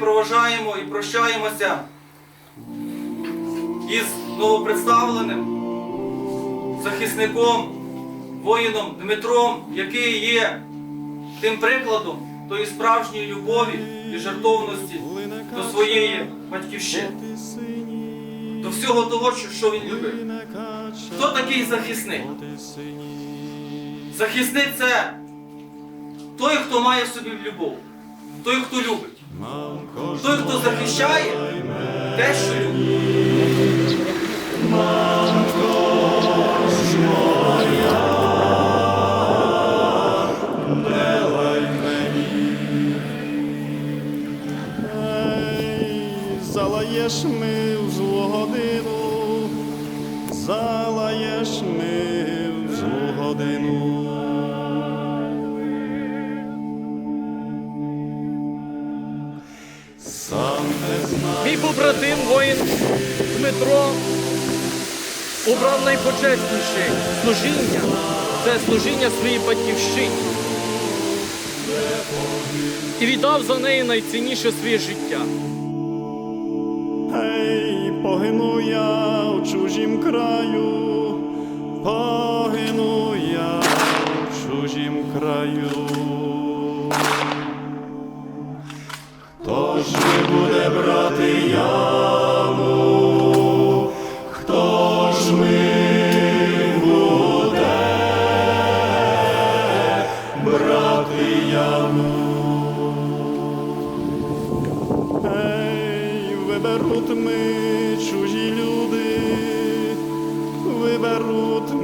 проважаємо і прощаємося із новопредставленим захисником, воїном Дмитром, який є тим прикладом тої справжньої любові і жертовності до своєї батьківщини, до всього того, що він любив. Хто такий захисник? Захисник це той, хто має в собі любов, той, хто любить, той, хто захищає те, що любить. Залаєш ми в злу годину, залаєш ми в злу годину. Сам не знаю. Мій побратим воїн Дмитро обрав найпочесніше служіння. Це служіння своїй батьківщині. І віддав за неї найцінніше своє життя. Ей, погину я в чужім краю, погину я в чужім краю. Хто не буде брати яму, Хто ж ми буде брати яву? Ей, виберуть ми чужі люди, виберуть.